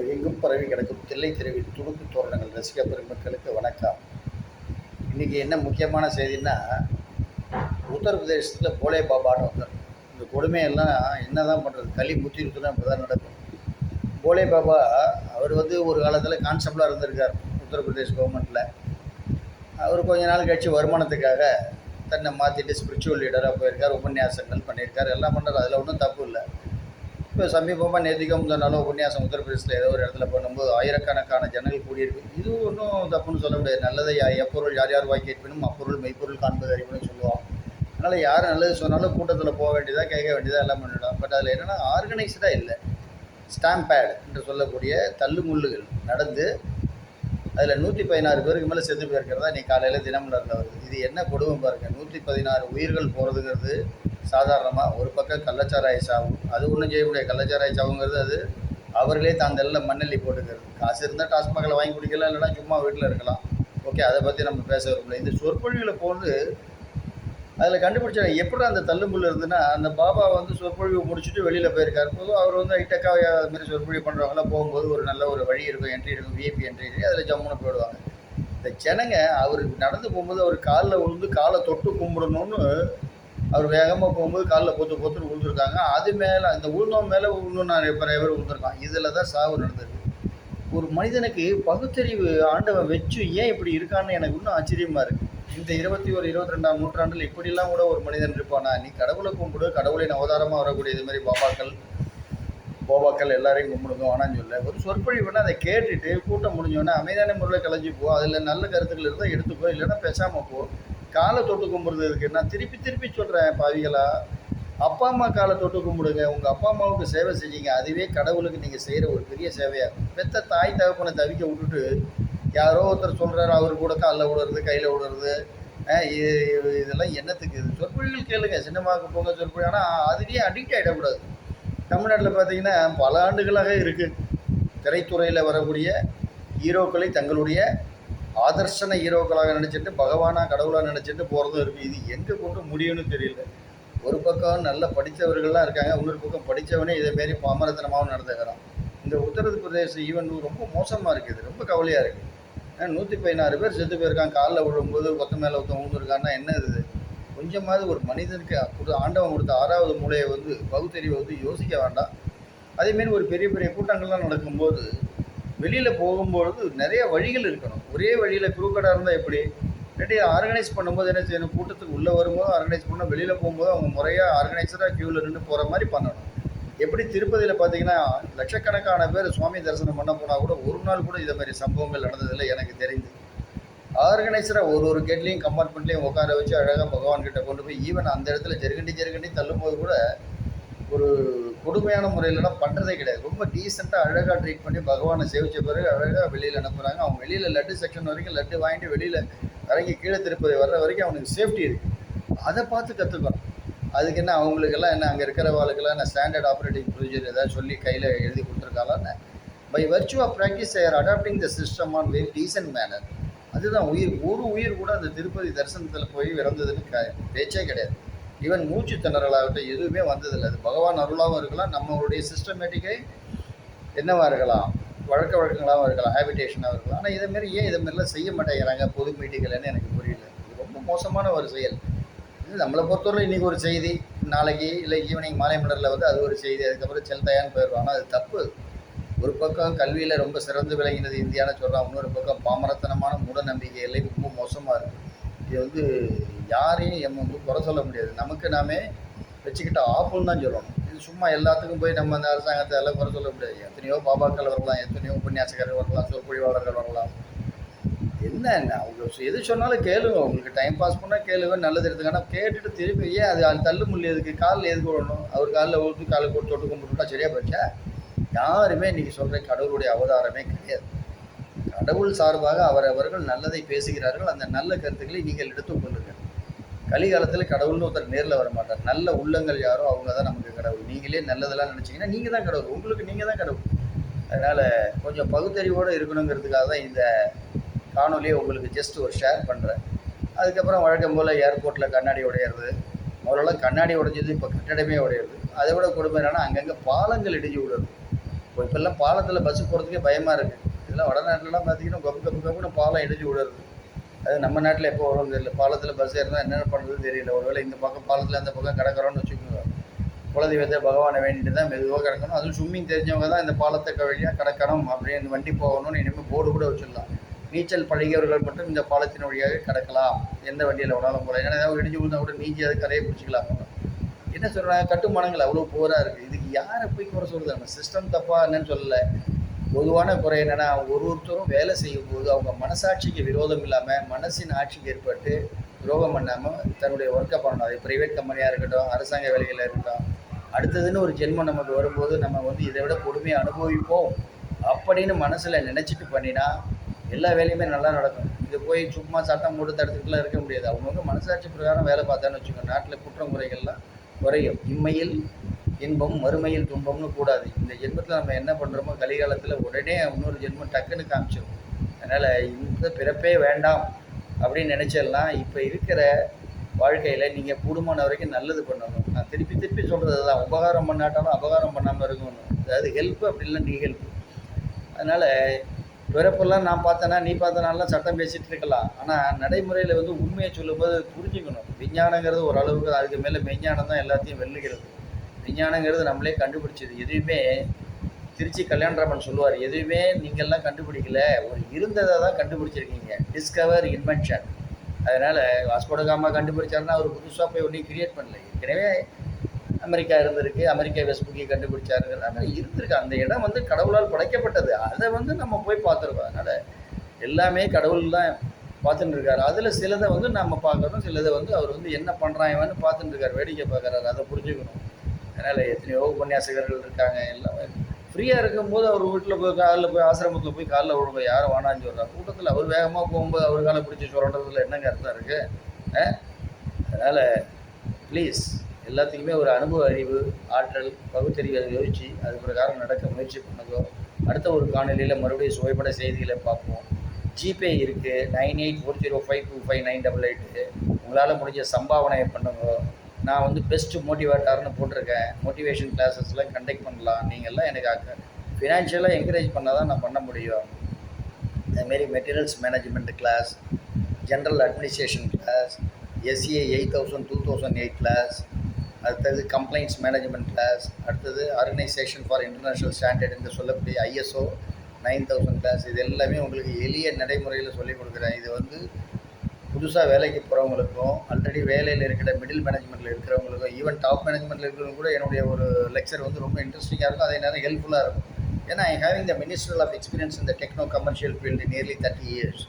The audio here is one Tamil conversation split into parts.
உலகெங்கும் பரவி கிடக்கும் தில்லை தெருவில் துடுக்கு தோரணங்கள் ரசிக பெருமக்களுக்கு வணக்கம். இன்றைக்கி என்ன முக்கியமான செய்தின்னா உத்தரப்பிரதேசத்தில் போலே பாபான்னு ஒருத்தர். இந்த கொடுமையெல்லாம் என்ன தான் பண்ணுறது களி முத்திருக்குன்னா இப்படி தான் நடக்கும். போலே பாபா அவர் வந்து ஒரு காலத்தில் கான்ஸ்டபிளாக இருந்திருக்கார் உத்தரப்பிரதேஷ் கவர்மெண்ட்டில் அவர் கொஞ்ச நாள் கழிச்சு வருமானத்துக்காக தன்னை மாற்றிட்டு ஸ்பிரிச்சுவல் லீடராக போயிருக்கார் உபன்யாசங்கள் பண்ணியிருக்கார் எல்லாம் பண்ணுறாரு அதில் ஒன்றும் தப்பு இல்லை. இப்போ சமீபமாக நேத்திக்கு முந்தினால உபன்யாசம் உத்தரப்பிரதேசத்தில் ஏதோ ஒரு இடத்துல பண்ணும்போது ஆயிரக்கணக்கான ஜனங்கள் கூடியிருக்கு. இது ஒன்றும் தப்புன்னு சொல்ல முடியாது. நல்லதை யா- எப்பொருள் யார் யார் வாய் கேட்பினும் அப்பொருள் மெய்ப்பொருள் காண்பது அறிவுன்னு சொல்லுவோம் அதனால் யார் நல்லது சொன்னாலும் கூட்டத்தில் போக வேண்டியதாக கேட்க வேண்டியதாக எல்லாம் பண்ணிவிடும் பட் அதில் என்னென்னா ஆர்கனைஸ்டாக இல்லை. ஸ்டாம்ப் பேட் என்று சொல்லக்கூடிய தள்ளுமுள்ளுகள் நடந்து அதில் நூற்றி பதினாறு பேருக்கு மேலே செத்து போயிருக்கிறதா நீ காலையில் தினமலரில் வருது. இது என்ன கொடுமை பாருங்கள் நூற்றி பதினாறு உயிர்கள் போகிறதுங்கிறது சாதாரணமாக ஒரு பக்கம் கள்ளச்சாராய சாவு அது ஒன்றும் செய்ய முடியாது. கள்ளச்சாராய சாவுங்கிறது அது அவர்களே தான் தெல்ல மண்ணெல்லி போட்டுக்கிறது. காசு இருந்தால் டாஸ்மாகில் வாங்கி குடிக்கலாம் இல்லைன்னா சும்மா வீட்டில் இருக்கலாம். ஓகே அதை பற்றி நம்ம பேச விரும்பல. இந்த சொற்பொழிவில் போந்து அதில் கண்டுபிடிச்ச எப்படி அந்த தள்ளுமுள்ள இருந்துன்னா அந்த பாபா வந்து சொற்பொழிவு முடிச்சுட்டு வெளியில் போயிருக்கார். போது அவர் வந்து ஹைடெக்காக அது மாதிரி சொற்பொழிவு பண்ணுறவங்களாம் போகும்போது ஒரு நல்ல ஒரு வழி இருக்கும் என்ட்ரி இருக்கும் விஐபி என்ட்ரி அதில் ஜம்முன்னு போயிடுவாங்க. இந்த ஜனங்க அவர் நடந்து போகும்போது அவர் காலில் விழுந்து காலை தொட்டு கும்பிடணும்னு அவர் வேகமாக போகும்போது காலில் பொத்து பொத்துன்னு விழுந்திருக்காங்க அது மேலே அந்த உளுந்தவன் மேலே இன்னும் நிறைய நிறைய பேர் விழுந்திருக்கான் இதில் தான் சாவு நடந்திருக்கு ஒரு மனிதனுக்கு பகுத்தறிவு ஆண்டவன் வச்சு ஏன் இப்படி இருக்கான்னு எனக்கு இன்னும் ஆச்சரியமாக இருக்குது இந்த இருபத்தி ஒரு இருபத்தி ரெண்டாம் நூற்றாண்டில் இப்படிலாம் கூட ஒரு மனிதன் இருப்பானா. நீ கடவுளை கும்பிடு கடவுளின் அவதாரமாக வரக்கூடிய இது மாதிரி பாபாக்கள் போபாக்கள் எல்லாரையும் கும்பிடுங்க வேணாம்னு சொல்ல ஒரு சொற்பொழிவுனா அதை கேட்டுட்டு கூட்டம் முடிஞ்சோடனே அமைதியான முறையில் கலைஞ்சி போ. அதில் நல்ல கருத்துக்கள் இருந்தால் எடுத்துக்கோ இல்லைன்னா பேசாமல் போ. காலை தொட்டு கும்பிட்றதுக்கு நான் திருப்பி திருப்பி சொல்கிறேன் பாவிகளா. அப்பா அம்மா காலை தொட்டு கும்பிடுங்க. உங்கள் அப்பா அம்மாவுக்கு சேவை செஞ்சீங்க. அதுவே கடவுளுக்கு நீங்கள் செய்கிற ஒரு பெரிய சேவையாக பெத்த தாய் தகப்பனை தவிக்க விட்டுட்டு யாரோ ஒருத்தர் சொல்கிறாரு அவர் கூட காலில் விடுறது கையில் விடுறது. இது இது- இதெல்லாம் என்னத்துக்கு? இது சொற்பொழிகள் கேளுங்க. சினிமாவுக்கு போங்க சொற்பொழி ஆனால் அதுலேயே அடிக்ட் ஆகிடக்கூடாது தமிழ்நாட்டில் பார்த்தீங்கன்னா பல ஆண்டுகளாக இருக்குது திரைத்துறையில் வரக்கூடிய ஹீரோக்களை தங்களுடைய ஆதர்சன ஹீரோக்களாக நினச்சிட்டு பகவானாக கடவுளாக நினச்சிட்டு போகிறதும் இருக்குது இது எங்கே கொண்டு முடியும்னு தெரியல. ஒரு பக்கம் நல்ல படித்தவர்கள்லாம் இருக்காங்க இன்னொரு பக்கம் படித்தவனே இதேமாரி பாமரத்தனமாகவும் நடந்துக்கிறான். இந்த உத்தரப்பிரதேச ஈவன் ரொம்ப மோசமாக இருக்குது ரொம்ப கவலையாக இருக்குது நூற்றி பதினாறு பேர் செத்து போயிருக்காங்க. காலில் விழும்போது கொத்த மேலே ஒருத்தன் விழுந்துருக்கான்னா என்ன இது? கொஞ்சமாவது ஒரு மனிதனுக்கு கொடு ஆண்டவன் கொடுத்த ஆறாவது மூலையை வந்து பகுத்தறிவை வந்து யோசிக்க வேண்டாம். அதேமாரி ஒரு பெரிய பெரிய கூட்டங்கள்லாம் நடக்கும்போது வெளியில் போகும்பொழுது நிறைய வழிகள் இருக்கணும். ஒரே வழியில் குறுக்கடாக இருந்தால் எப்படி? இல்லாட்டி ஆர்கனைஸ் பண்ணும்போது என்ன செய்யணும்? கூட்டத்துக்கு உள்ளே வரும்போது ஆர்கனைஸ் பண்ணணும் வெளியில் போகும்போது அவங்க முறையாக ஆர்கனைசராக க்யூவில் நின்று போகிற மாதிரி பண்ணணும். எப்படி திருப்பதியில் பார்த்தீங்கன்னா லட்சக்கணக்கான பேர் சுவாமி தரிசனம் பண்ண போனால் கூட ஒரு நாள் கூட இதை மாதிரி சம்பவங்கள் நடந்ததில்லை எனக்கு தெரிஞ்சு ஆர்கனைசராக ஒரு ஒரு கேட்லேயும் கம்பார்ட்மெண்ட்லேயும் உட்கார வச்சு அழகாக பகவான் கிட்ட கொண்டு போய் ஈவன் அந்த இடத்துல ஜெருகண்டி ஜெருகண்டி தள்ளும்போது கூட ஒரு கொடுமையான முறையிலலாம் பண்ணுறதே கிடையாது. ரொம்ப டீசெண்டாக அழகாக ட்ரீட் பண்ணி பகவானை சேவிச்ச பிறகு அழகாக வெளியில் அனுப்புகிறாங்க அவங்க வெளியில் லட்டு செக்ஷன் வரைக்கும் லட்டு வாங்கிட்டு வெளியில் இறங்கி கீழே திருப்பதி வர்ற வரைக்கும் அவனுக்கு சேஃப்டி இருக்குது அதை பார்த்து கற்றுக்கணும் அதுக்கு என்ன அவங்களுக்கெல்லாம் என்ன அங்கே இருக்கிறவாளுக்கெல்லாம் என்ன ஸ்டாண்டர்ட் ஆப்ரேட்டிங் ப்ரொசீஜர் ஏதாவது சொல்லி கையில் எழுதி கொடுத்துருக்காளான்னு by virtue of practice Iyer adapting the system on very decent manner அதுதான் உயிர். ஒரு உயிர் கூட அந்த திருப்பதி தரிசனத்தில் போய் இறந்ததுன்னு க பேச்சே கிடையாது. ஈவன் மூச்சு திணறலாகட்டும் எதுவுமே வந்ததில்லை. அது பகவான் அருளாகவும் இருக்கலாம் நம்மளுடைய சிஸ்டமேட்டிக்கே என்னவாக இருக்கலாம் வழக்க வழக்கங்களாகவும் இருக்கலாம் ஹேபிடேஷனாகவும் இருக்கலாம். ஆனால் இதேமாரி ஏன் இதை மாரிலாம் செய்ய மாட்டேங்கிறாங்க? பொது மீட்டிங்கள்னு எனக்கு புரியல. இது ரொம்ப மோசமான ஒரு செயல். இது நம்மளை பொறுத்தவரை இன்றைக்கி ஒரு செய்தி. நாளைக்கு இல்லை ஈவினிங் மாலை மலரில் வந்து அது ஒரு செய்தி. அதுக்கப்புறம் செல்தையான்னு போயிடுவாங்க. அது தப்பு. ஒரு பக்கம் கல்வியில் ரொம்ப சிறந்து விளங்கினது இந்தியான்னு சொல்கிறான் இன்னொரு பக்கம் பாமரத்தனமான மூட நம்பிக்கைகளை ரொம்ப மோசமாக இருக்குது இது வந்து யாரையும் எம் வந்து குறை சொல்ல முடியாது. நமக்கு நாமே வச்சுக்கிட்ட ஆப்புன்னு தான் சொல்லணும். இது சும்மா எல்லாத்துக்கும் போய் நம்ம அந்த அரசாங்கத்தை எல்லாம் குறை சொல்ல முடியாது. எத்தனையோ பாபாக்கள் வரலாம் எத்தனையோ உபன்யாசகர்கள் வரலாம் சொற்பொழிவாளர்கள் வரலாம். என்ன என்ன? அவங்க எது சொன்னாலும் கேளுங்க. உங்களுக்கு டைம் பாஸ் பண்ணால் கேளுங்க. நல்லது எடுத்துங்க ஆனால் கேட்டுட்டு திருப்பி ஏன் அது அது தள்ளு முள்ளு எதுக்கு? காலில் எதுக்கு விடணும்? அவர் காலில் ஊற்றி காலை போட்டு தொட்டு கும்பிட்டுட்டா சரியாக போச்சா? யாருமே இன்றைக்கி சொல்கிற கடவுளுடைய அவதாரமே கிடையாது. கடவுள் சார்பாக அவர் அவர்கள் நல்லதை பேசுகிறார்கள். அந்த நல்ல கருத்துக்களை நீங்கள் எடுத்துக்கொள்ளுங்கள் கலிகாலத்தில் கடவுள்னு ஒருத்தர் நேரில் வர மாட்டார். நல்ல உள்ளங்கள் யாரோ அவங்க தான் நமக்கு கடவுள். நீங்களே நல்லதெல்லாம் நினச்சிங்கன்னா நீங்கள் தான் கடவுள். உங்களுக்கு நீங்கள் தான் கடவுள். அதனால் கொஞ்சம் பகுத்தறிவோடு இருக்கணுங்கிறதுக்காக தான் இந்த காணொலியை உங்களுக்கு ஜஸ்ட் ஒரு ஷேர் பண்ணுறேன் அதுக்கப்புறம் வழக்கம் போல் ஏர்போர்ட்டில் கண்ணாடி உடையிறது. முதல்ல கண்ணாடி உடைஞ்சது இப்போ கட்டடமே உடையிறது. அதை விட கொடுமை என்னன்னா அங்கங்கே பாலங்கள் இடிஞ்சு விடுறது இப்போ இப்போல்லாம் பாலத்தில் பஸ்ஸு போகிறதுக்கே பயமாக இருக்குது இதெல்லாம் வடநாட்டிலலாம் பார்த்தீங்கன்னா கப்பு கப்பு கப்புன்னு பாலம் இடிஞ்சு விடுறது அது நம்ம நாட்டில் எப்போ வரும் தெரியல. பாலத்தில் பஸ் ஏறினா என்னென்ன பண்ணுறதுன்னு தெரியல. ஒருவேளை இந்த பக்கம் பாலத்தில் அந்த பக்கம் கிடக்கிறோன்னு வச்சுக்கோங்க. குலதெய்வத்தை பகவானை வேண்டிட்டு தான் மெதுவாக கிடக்கணும். அதுவும் ஸ்விம்மிங் தெரிஞ்சவங்க தான் இந்த பாலத்தை வழியாக கிடக்கணும். அப்படின்னு வண்டி போகணும்னு இனிமேல் போர்டு கூட வச்சிடலாம். நீச்சல் பழகியவர்கள் மட்டும் இந்த பாலத்தின் வழியாக கிடக்கலாம். எந்த வண்டியில் விடாலும் போகலாம். ஏன்னா ஏதாவது இடிஞ்சு விழுந்தா கூட நீஞ்சி அது கரையை பிடிச்சிக்கலாம். என்ன சொல்கிறாங்க கட்டுமானங்கள் அவ்வளோ போராக இருக்குது இதுக்கு யாரை போய் குறை சொல்கிறது நம்ம சிஸ்டம் தப்பா என்னன்னு சொல்லலை. பொதுவான குறை என்னென்னா ஒரு ஒருத்தரும் வேலை செய்யும்போது அவங்க மனசாட்சிக்கு விரோதம் இல்லாமல் மனசின் ஆட்சிக்கு ஏற்பட்டு துரோகம் பண்ணாமல் தன்னுடைய ஒர்க்கை பண்ணணும். அது ப்ரைவேட் கம்பெனியாக இருக்கட்டும் அரசாங்க வேலைகளாக இருக்கட்டும். அடுத்ததுன்னு ஒரு ஜென்மம் நமக்கு வரும்போது நம்ம வந்து இதை விட கொடுமையை அனுபவிப்போம் அப்படின்னு மனசில் நினச்சிட்டு பண்ணினா எல்லா வேலையுமே நல்லா நடக்கும். இது போய் சும்மா சட்டம் போட்டு தடுத்துட்டுலாம் இருக்க முடியாது. அவங்கவுங்க மனசாட்சி பிரகாரம் வேலை பார்த்தான்னு வச்சுக்கோங்க. நாட்டில் குற்றம் குறைகள்லாம் குறையும். இம்மையில் இன்பம் மறுமையில் துன்பம்னு கூடாது. இந்த ஜென்மத்தில் நம்ம என்ன பண்ணுறோமோ கலிகாலத்தில் உடனே இன்னொரு ஜென்மம் டக்குன்னு காமிச்சிடும் அதனால் இந்த பிறப்பே வேண்டாம் அப்படின்னு நினச்சிடலாம் இப்போ இருக்கிற வாழ்க்கையில் நீங்கள் கூடுமான வரைக்கும் நல்லது பண்ணணும். நான் திருப்பி திருப்பி சொல்கிறது தான் உபகாரம் பண்ணாட்டாலும் அபகாரம் பண்ணாமல் இருக்கணும். அதாவது ஹெல்ப் அப்படிலாம் நீ ஹெல்ப் அதனால் பிறப்பெல்லாம் நான் பார்த்தேன்னா நீ பார்த்தனாலாம் சட்டம் பேசிகிட்டு இருக்கலாம். ஆனால் நடைமுறையில் வந்து உண்மையை சொல்லும்போது புரிஞ்சுக்கணும். விஞ்ஞானங்கிறது ஓரளவுக்கு அதுக்கு மேலே மெஞ்ஞானம் தான் எல்லாத்தையும் வெல்லுகிறது. விஞ்ஞானங்கிறது நம்மளே கண்டுபிடிச்சது. எதுவுமே திருச்சி கல்யாணராமன் சொல்லுவார் எதுவுமே நீங்கள்லாம் கண்டுபிடிக்கல. ஒரு இருந்ததை தான் கண்டுபிடிச்சிருக்கீங்க. டிஸ்கவர் இன்வென்ஷன் அதனால் வாஸ்கோடகாமா கண்டுபிடிச்சாருன்னா அவர் புதுசாக போய் ஒன்றையும் கிரியேட் பண்ணல. ஏற்கனவே அமெரிக்கா இருந்திருக்கு அமெரிக்கா வெஸ்புக்கி கண்டுபிடிச்சாரு அதனால் இருந்திருக்கு. அந்த இடம் வந்து கடவுளால் படைக்கப்பட்டது. அதை வந்து நம்ம போய் பார்த்துருக்கோம். அதனால் எல்லாமே கடவுள் தான் பார்த்துட்டு இருக்காரு அதில் சிலதை வந்து நம்ம பார்க்குறோம். சிலதை வந்து அவர் வந்து என்ன பண்ணுறாங்கன்னு பார்த்துட்டு இருக்காரு வேடிக்கை பார்க்குறாரு. அதை புரிஞ்சுக்கணும். அதனால் எத்தனையோ உபன்யாசகர்கள் இருக்காங்க. எல்லாமே ஃப்ரீயாக இருக்கும்போது அவர் வீட்டில் போய் காலில் போய் ஆசிரமத்தில் போய் காலில் விழுங்க யாரும் வேணான்னு சொல்கிறார் கூட்டத்தில் அவர் வேகமாக போகும்போது அவர் காலை பிடிச்சி சொல்கிறதுல என்னங்க அர்த்தம் இருக்குது அதனால் ப்ளீஸ் எல்லாத்துக்குமே ஒரு அனுபவ அறிவு ஆற்றல் பகுத்தறிவு அதை யோசித்து அது பிரகாரம் நடக்க முயற்சி பண்ணுங்க. அடுத்த ஒரு காணொலியில் மறுபடியும் சுவைப்பட செய்திகளை பார்ப்போம். ஜிபே இருக்குது nine eight four zero five two five nine double eight. உங்களால் முடிஞ்ச சம்பாவனையை பண்ணுங்க. நான் வந்து பெஸ்ட் மோட்டிவேட்டார்னு போட்டிருக்கேன். மோட்டிவேஷன் கிளாஸஸ்லாம் கண்டக்ட் பண்ணலாம். நீங்கள்லாம் எனக்கு ஃபினான்ஷியலாக என்கரேஜ் பண்ணால் தான் நான் பண்ண முடியும். அதுமாரி materials management class general administration class SCA eight thousand two thousand eight class அடுத்தது கம்ப்ளைண்ட்ஸ் மேனேஜ்மெண்ட் கிளாஸ் அடுத்தது ஆர்கனைசேஷன் ஃபார் இன்டர்நேஷ்னல் ஸ்டாண்டர்ட் என்று சொல்லக்கூடிய ஐஎஸ்ஓ நைன் தௌசண்ட் கிளாஸ் இது எல்லாமே உங்களுக்கு எளிய நடைமுறையில் சொல்லிக் கொடுக்குறேன். இது வந்து புதுசாக வேலைக்கு போகிறவங்களுக்கும் ஆல்ரெடி வேலையில் இருக்கிற மிடில் மேனேஜ்மெண்ட்டில் இருக்கிறவங்களுக்கும் ஈவன் டாப் மேனேஜ்மெண்ட்டில் இருக்கிறவங்க கூட என்னுடைய ஒரு லெக்சர் வந்து ரொம்ப இன்ட்ரெஸ்டிங்காக இருக்கும். அதே நேரம் ஹெல்ப்ஃபுல்லாக இருக்கும். ஏன்னா I having the ministerial of experience இந்த techno commercial field nearly thirty years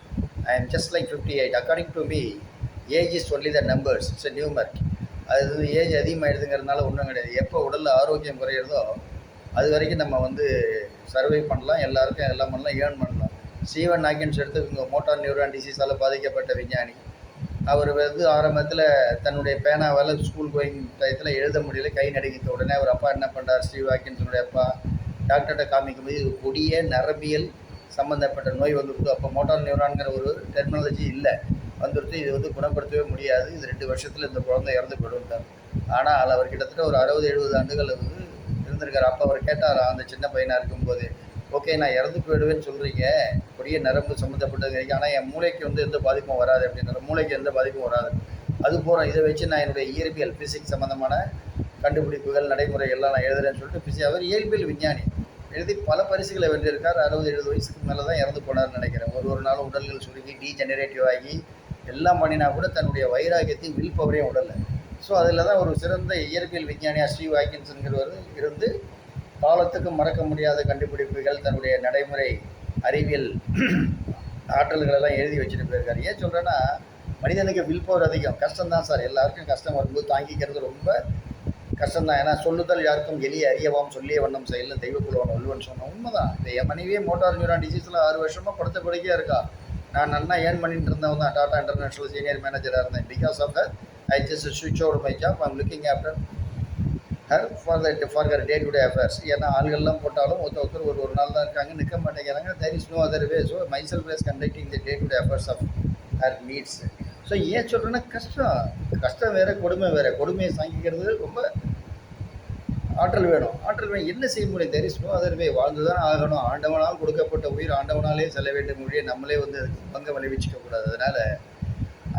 I am just like fifty eight according to me age is only the numbers it's new mark அது வந்து ஏஜ் அதிகமாகிடுதுங்கிறதுனால ஒன்றும் கிடையாது. எப்போ உடலில் ஆரோக்கியம் குறையிறதோ அது வரைக்கும் நம்ம வந்து சர்வை பண்ணலாம். எல்லாருக்கும் எல்லாம் பண்ணலாம் ஏர்ன் பண்ணலாம். ஸ்டீவன் நாகின்ஸ் எடுத்துக்கோங்க மோட்டார் நியூரான் டிசீஸால் பாதிக்கப்பட்ட விஞ்ஞானி. அவர் வந்து ஆரம்பத்தில் தன்னுடைய பேனாவால் ஸ்கூல் கோயிங் டயத்தில் எழுத முடியல கை நடுங்கித்த உடனே அவர் அப்பா என்ன பண்ணுறார் ஸ்டீவ் ஹாக்கின்ஸனுடைய அப்பா டாக்டர்கிட்ட காமிக்கும் போது இது கொடிய நரம்பியல் சம்மந்தப்பட்ட நோய் வந்துருக்கு. அப்போ மோட்டார் நியூரான்கிற ஒரு டெக்னாலஜி இல்லை. வந்துடுத்து இது வந்து குணப்படுத்தவே முடியாது. இது ரெண்டு வருஷத்தில் இந்த குழந்தை இறந்து போயிடுவார் ஆனால் அவர் கிட்டத்தட்ட ஒரு அறுபது எழுபது ஆண்டுகள் வந்து இருந்திருக்கார். அப்போ அவர் கேட்டாரா அந்த சின்ன பையனாக இருக்கும்போது ஓகே நான் இறந்து போயிடுவேன்னு சொல்கிறீங்க கொடிய நரம்பு சம்மந்தப்பட்டது ஆனால் என் மூளைக்கு வந்து எந்த பாதிப்பும் வராது அப்படின்ற மூளைக்கு எந்த பாதிப்பும் வராது. அது போகிறோம் இதை வச்சு நான் என்னுடைய இயற்பியல் ஃபிசிக்ஸ் சம்மந்தமான கண்டுபிடிப்புகள் நடைமுறைகள்லாம் நான் எழுதுறேன்னு சொல்லிட்டு பிசி அவர் இயற்பியல் விஞ்ஞானி. எழுதி பல பரிசுகளை வென்றிருக்கார். அறுபது எழுபது வயசுக்கு மேலே தான் இறந்து போனார்னு நினைக்கிறேன். ஒரு ஒரு நாளும் உடல்கள் சுருங்கி டீஜெனரேட்டிவ் ஆகி எல்லாம் பண்ணினா கூட தன்னுடைய வைராகியத்தையும் வில் பவரையும் உடலை ஸோ அதில் தான் ஒரு சிறந்த இயற்பியல் விஞ்ஞானியாக ஸ்ரீ வாக்கின்ஸுங்கிறவர் இருந்து காலத்துக்கும் மறக்க முடியாத கண்டுபிடிப்புகள் தன்னுடைய நடைமுறை அறிவியல் ஆற்றல்களெல்லாம் எழுதி வச்சுட்டு போயிருக்காரு ஏன் சொல்கிறேன்னா மனிதனுக்கு வில் பவர் அதிகம். கஷ்டம்தான் சார். எல்லாருக்கும் கஷ்டம் வரும்போது தாங்கிக்கிறது ரொம்ப கஷ்டம்தான். ஏன்னா சொல்லுதல் யாருக்கும் எளிய அறியவாம் சொல்லிய வண்ணம் செயலில் தெய்வக்குழுவன் வல்லுவன் சொன்ன உண்மைதான். இந்த என் மனைவியே மோட்டார் நியூரான் டிசீஸில் ஆறு வருஷமாக படுத்த படுக்கையாக இருக்கா? நான் நல்லா ஏர்ன் பண்ணிட்டு இருந்தவன் தான். டாடா இன்டர்நேஷனல் சீனியர் மேனேஜராக இருந்தேன். Because of the I just ஸ்விட்ச் over my job I'm looking after for the for her day to day affairs ஏன்னா ஆள்கள்லாம் போட்டாலும் ஒருத்தர் ஒருத்தர் ஒரு ஒரு நாள் தான் இருக்காங்க நிற்க மாட்டேங்கிறாங்க. There is no other way so myself was conducting the day to day affairs of her needs so ஏன் சொல்கிறேன்னா கஷ்டம். கஷ்டம் வேறு கொடுமை வேறு. கொடுமையை சாங்கிக்கிறது ரொம்ப ஆற்றல் வேணும். ஆற்றல் வேணும். என்ன செய்ய முடியும்? தெரிசுமோ அதற்கு வாழ்ந்து தான் ஆகணும். ஆண்டவனால் கொடுக்கப்பட்ட உயிர் ஆண்டவனாலே செல்ல வேண்டும். மொழியை நம்மளே வந்து அதுக்கு பங்கம் விளைவிச்சிக்க கூடாது அதனால்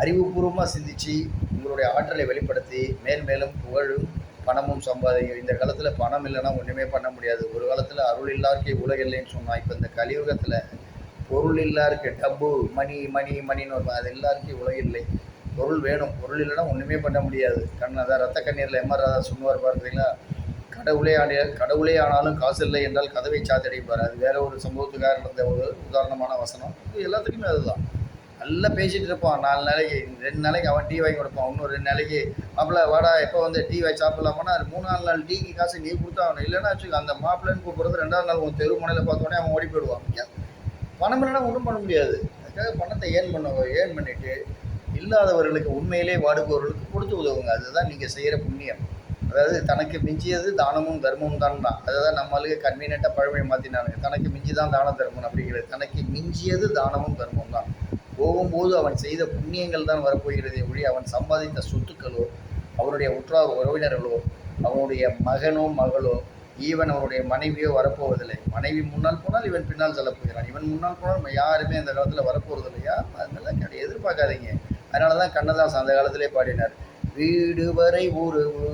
அறிவுபூர்வமாக சிந்திச்சு உங்களுடைய ஆற்றலை வெளிப்படுத்தி மேல் மேலும் புகழும். பணமும் சம்பாதிக்கும் இந்த காலத்தில் பணம் இல்லைன்னா ஒன்றுமே பண்ண முடியாது. ஒரு காலத்தில் அருள் இல்லாருக்கே உலக இல்லைன்னு சொன்னால் இப்போ இந்த கலியுகத்தில் பொருள் இல்லாருக்கு டப்பு மணி மணி மணின்னு வருவாங்க அது எல்லாருக்கும் உலக இல்லை. பொருள் வேணும். பொருள் இல்லைன்னா ஒன்றுமே பண்ண முடியாது. கண் அதான் ரத்த கண்ணீரில் எம்ஆர் ராதா சொன்னார் பார்த்தீங்களா? கடவுளே ஆடிய கடவுளே ஆனாலும் காசு இல்லை என்றால் கதவை சாத்தடிப்பார். அது வேற ஒரு சம்பவத்துக்காக நடந்த ஒரு உதாரணமான வசனம். இது எல்லாத்துக்குமே அதுதான். நல்லா பேசிகிட்டு இருப்பான். நாலு நாளைக்கு ரெண்டு நாளைக்கு அவன் டீ வாங்கி கொடுப்பான். இன்னும் ரெண்டு நாளைக்கு. மாப்பிள்ள வாடா எப்போ வந்து டீ வாங்கி சாப்பிடலாமான்னா மூணு நாலு நாள் டீக்கு காசு நீ கொடுத்தா அவன் இல்லைன்னா வச்சுக்கோ அந்த மாப்பிள்ளைன்னு கூப்பிடுறது ரெண்டாவது நாள் உன் தெரு முனையில் பார்த்தோன்னே அவன் ஓடி போயிடுவான். பணம் இல்லைன்னா ஒன்றும் பண்ண முடியாது. அதுக்காக பணத்தை ஏர்ன் பண்ண ஏர்ன் பண்ணிட்டு இல்லாதவர்களுக்கு உண்மையிலே வாடுபவர்களுக்கு கொடுத்து உதவுங்க. அதுதான் நீங்கள் செய்கிற புண்ணியம். அதாவது தனக்கு மிஞ்சியது தானமும் தர்மமும் தான் தான். அதுதான் நம்மளுக்கு கன்வீனியண்ட்டாக பழமையை மாற்றினாங்க தனக்கு மிஞ்சி தான் தான தர்மம் அப்படிங்கிறது. தனக்கு மிஞ்சியது தானமும் தர்மம் தான். போகும்போது அவன் செய்த புண்ணியங்கள் தான் வரப்போகிறதே ஒழி அவன் சம்பாதித்த சொத்துக்களோ அவனுடைய உற்றார் உறவினர்களோ அவனுடைய மகனோ மகளோ ஈவன் அவனுடைய மனைவியோ வரப்போவதில்லை. மனைவி முன்னால் போனால் இவன் பின்னால் செல்ல போகிறான் இவன் முன்னால் போனால் நம்ம யாருமே இந்த காலத்தில் வரப்போகிறது இல்லையா அதெல்லாம் எதிர்பார்க்காதீங்க. அதனால தான் கண்ணதாசன் அந்த காலத்திலே பாடினார். வீடு வரை உறவு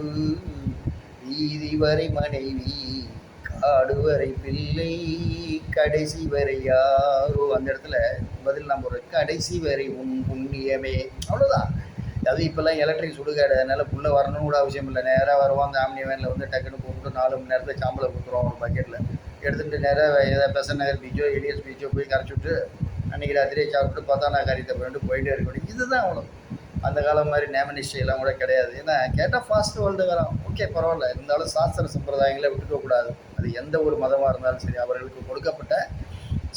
வீதி வரை மனைவி. ஆடுவரை பிள்ளை கடைசி வரை யாரோ? அந்த இடத்துல பதில் நம்ம ஒரு கடைசி வரை உன் புண்ணியமே. அவ்வளோதான் அது இப்போல்லாம் எலக்ட்ரிக் சுடுகாடு. அதனால் புள்ள வரணும்னு கூட அவசியம் இல்லை. நேராக வருவோம் அந்த ஆம்னி வேனில் வந்து டக்குன்னு கூப்பிட்டு நாலு மணி நேரத்தில் சாம்பலை கொடுத்துருவோம் ஒரு பக்கெட்டில் எடுத்துகிட்டு நேராக ஏதாவது பெசன் நகர் பீச்சோ எலியஸ் பீச்சோ போய் கரைச்சி விட்டு அன்றைக்கி ராத்திரியே சாப்பிட்டு பார்த்தா நான் கறி தப்பிட்டு போயிட்டே இருக்க முடியும் இதுதான் அவ்வளோ அந்த காலம் மாதிரி நேமனிஷ்டையெல்லாம் கூட கிடையாது. ஏன்னா கேட்டால் ஃபாஸ்ட் வேர்ல்டுங்கிறான் ஓகே பரவாயில்ல. இருந்தாலும் சாஸ்திர சம்பிரதாயங்களை விட்டுக்கக்கூடாது அது எந்த ஒரு மதமாக இருந்தாலும் சரி அவர்களுக்கு கொடுக்கப்பட்ட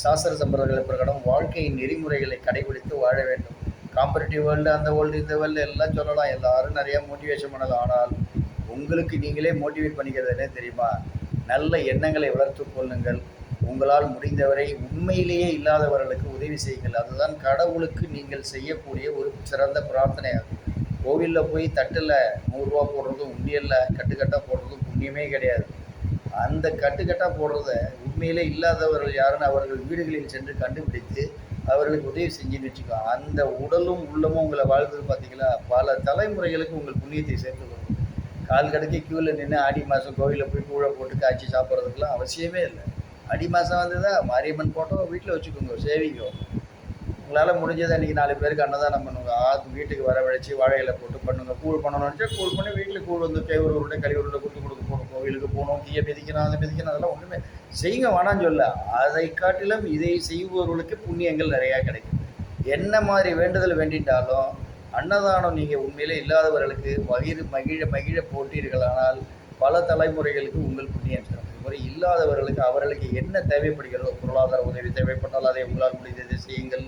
சாஸ்திர சம்பிரதாயங்களை பிரகாரம் வாழ்க்கையின் நெறிமுறைகளை கடைபிடித்து வாழ வேண்டும். காம்படிட்டிவ் வேர்ல்டு அந்த வேர்ல்டு இந்த வேர்ல்டு எல்லாம் சொல்லலாம். எல்லாரும் நிறைய மோட்டிவேஷன் பண்ணலாம். ஆனால் உங்களுக்கு நீங்களே மோட்டிவேட் பண்ணிக்கிறது என்ன தெரியுமா? நல்ல எண்ணங்களை வளர்த்து கொள்ளுங்கள். உங்களால் முடிந்தவரை உண்மையிலேயே இல்லாதவர்களுக்கு உதவி செய்யுங்கள். அதுதான் கடவுளுக்கு நீங்கள் செய்யக்கூடிய ஒரு சிறந்த பிரார்த்தனையாகும். கோவிலில் போய் தட்டில் நூறுரூவா போடுறதும் உண்டியலில் கட்டுக்கட்டாக போடுறதும் புண்ணியமே கிடையாது. அந்த கட்டுக்கட்டாக போடுறத உண்மையிலே இல்லாதவர்கள் யாருன்னு அவர்கள் வீடுகளில் சென்று கண்டுபிடித்து அவர்களுக்கு உதவி செஞ்சுன்னு வச்சுக்கோ அந்த உடலும் உள்ளமும் உங்களை வாழ்ந்தது பார்த்தீங்களா? பல தலைமுறைகளுக்கு உங்கள் புண்ணியத்தை சேர்த்து வரும் கால் கடைக்கு க்யூவில் நின்று ஆடி மாதம் கோவிலில் போய் கூழை போட்டு காய்ச்சி சாப்பிட்றதுக்கெலாம் அவசியமே இல்லை. ஆடி மாதம் வந்ததா? மாரியம்மன் போட்டோ வீட்டில் வச்சுக்கோங்க சேவிங்கோ உங்களால் முடிஞ்சதை அன்றைக்கி நாலு பேருக்கு அன்னதானம் பண்ணுங்க. ஆத்து வீட்டுக்கு வரவழைச்சி வாழையில போட்டு பண்ணுங்கள் கூழ் பண்ணணும்னு கூழ் பண்ணி வீட்டில் கூழ் வந்து கேவூர் உருண்டை கறி கொடுத்து கொடுங்க. கோயிலுக்கு கோவிலுக்கு போகணும் தீயை மிதிக்கணும் அதை மிதிக்கணும் அதெல்லாம் ஒன்றுமே செய்யுங்க வேணான்னு சொல்ல. அதை காட்டிலும் இதை செய்பவர்களுக்கு புண்ணியங்கள் நிறையா கிடைக்கும். என்ன மாதிரி வேண்டுதல் வேண்டிட்டாலும் அன்னதானம் நீங்கள் உண்மையிலே இல்லாதவர்களுக்கு மகிழ் மகிழ மகிழ போட்டீர்களானால் பல தலைமுறைகளுக்கு உங்கள் புண்ணியம் தரும். இதுவரை இல்லாதவர்களுக்கு அவர்களுக்கு என்ன தேவைப்படுகிறதோ பொருளாதார உதவி தேவைப்பட்டால் அதை உங்களால் முடிந்ததை செய்யுங்கள்.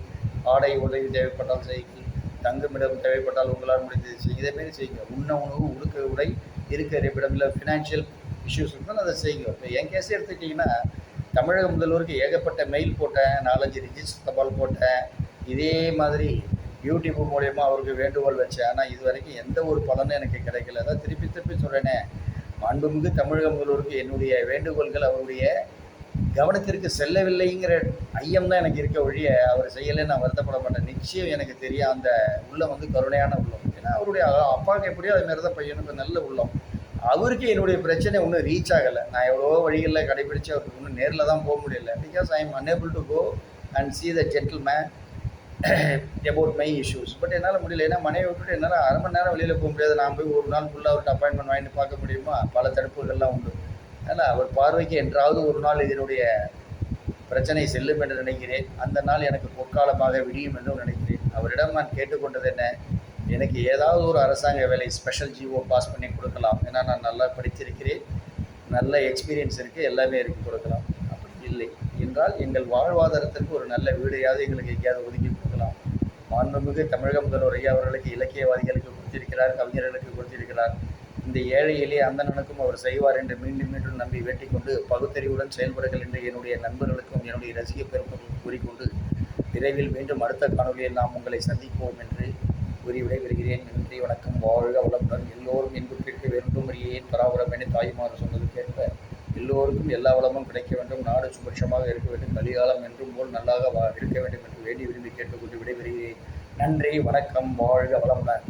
ஆடை உதவி தேவைப்பட்டால் செய்யுங்கள். தங்குமிடம் தேவைப்பட்டால் உங்களால் முடிந்ததை செய்யுங்க இதேமாரி செய்யுங்க. உண்ண உணவு உடுக்க உடை இருக்க இருப்பிடம் இல்லை ஃபினான்ஷியல் இஷ்யூஸ் இருந்தால் அதை செய்யுங்க. இப்போ என் கேஸே எடுத்துக்கிட்டிங்கன்னா தமிழக முதல்வருக்கு ஏகப்பட்ட மெயில் போட்டேன் நாலஞ்சு ரிஜிஸ்டர் தபால் போட்டேன். இதே மாதிரி யூடியூப் மூலயமா அவருக்கு வேண்டுகோள் வச்சேன். ஆனால் இது வரைக்கும் எந்த ஒரு பலனும் எனக்கு கிடைக்கல. அதான் திருப்பி திருப்பி சொல்கிறேனே மாண்புமிகு தமிழக முதல்வருக்கு என்னுடைய வேண்டுகோள்கள் அவருடைய கவனத்திற்கு செல்லவில்லைங்கிற ஐயம் தான் எனக்கு இருக்க ஒழிய அவர் செய்யலை நான் வருத்தப்பட மாட்டேன். நிச்சயம் எனக்கு தெரியும் அந்த உள்ளம் வந்து கருணையான உள்ளம். ஏன்னா அவருடைய அப்பாவுக்கு எப்படியோ அது மாதிரி தான் பையனுக்கு நல்ல உள்ளம். அவருக்கு என்னுடைய பிரச்சனை ஒன்றும் ரீச் ஆகலை. நான் எவ்வளோ வழிகளில் கடைபிடிச்சு அவருக்கு இன்னும் நேரில் தான் போக முடியல. Because I am unable to go and see the gentleman about my issues but என்னால் முடியல. ஏன்னா மனைவி விட்டுட்டு என்னால் அரை மணி நேரம் வெளியில் போக முடியாது. நான் போய் ஒரு நாள் ஃபுல்லாக அவர்கிட்ட அப்பாயின்மெண்ட் வாங்கிட்டு பார்க்க முடியுமா? பல தடுப்புகள்லாம் உண்டு. அதனால் அவர் பார்வைக்கு என்றாவது ஒரு நாள் இதனுடைய பிரச்சனை செல்லும் என்று நினைக்கிறேன். அந்த நாள் எனக்கு பொற்காலமாக விடியும் என்றும் நினைக்கிறேன். அவரிடம் நான் கேட்டுக்கொண்டது என்ன? எனக்கு ஏதாவது ஒரு அரசாங்க வேலை ஸ்பெஷல் ஜிஓ பாஸ் பண்ணி கொடுக்கலாம். ஏன்னா நான் நல்லா படித்திருக்கிறேன். நல்ல எக்ஸ்பீரியன்ஸ் இருக்குது எல்லாமே இருக்குது கொடுக்கலாம். அப்படி இல்லை என்றால் எங்கள் வாழ்வாதாரத்திற்கு ஒரு நல்ல வீடையாவது எங்களுக்கு எங்கேயாவது ஒதுக்கி கொடுக்கலாம். மாண்புமிகு தமிழக முதல்வர் ஐயா அவர்களுக்கு இலக்கியவாதிகளுக்கு கொடுத்திருக்கிறார் கவிஞர்களுக்கு கொடுத்திருக்கிறார். இந்த ஏழை எளிய அந்தணனுக்கும் அவர் செய்வார் என்று மீண்டும் மீண்டும் நம்பி வேண்டிக் கொண்டு பகுத்தறிவுடன் செயல்படுங்கள் என்று என்னுடைய நண்பர்களுக்கும் என்னுடைய ரசிக பெருமக்களுக்கும் கூறிக்கொண்டு விரைவில் மீண்டும் அடுத்த காணொலியில் நாம் உங்களை சந்திப்போம் என்று கூறி விடைபெறுகிறேன். நன்றி வணக்கம். வாழ்க வளமுடன். எல்லோரும் இன்பு கேட்க வேண்டும். அறியேன் பராபரம் என தாய்மார் சொன்னது கேட்ப எல்லோருக்கும் எல்லா வளமும் கிடைக்க வேண்டும். நாடு சுபிட்சமாக இருக்க வேண்டும். கலிகாலம் என்றும் போல் நல்லாக வா இருக்க வேண்டும் என்று வேண்டி விரும்பி கேட்டுக்கொண்டு விடைபெறுகிறேன். நன்றி வணக்கம். வாழ்க வளமுடன்.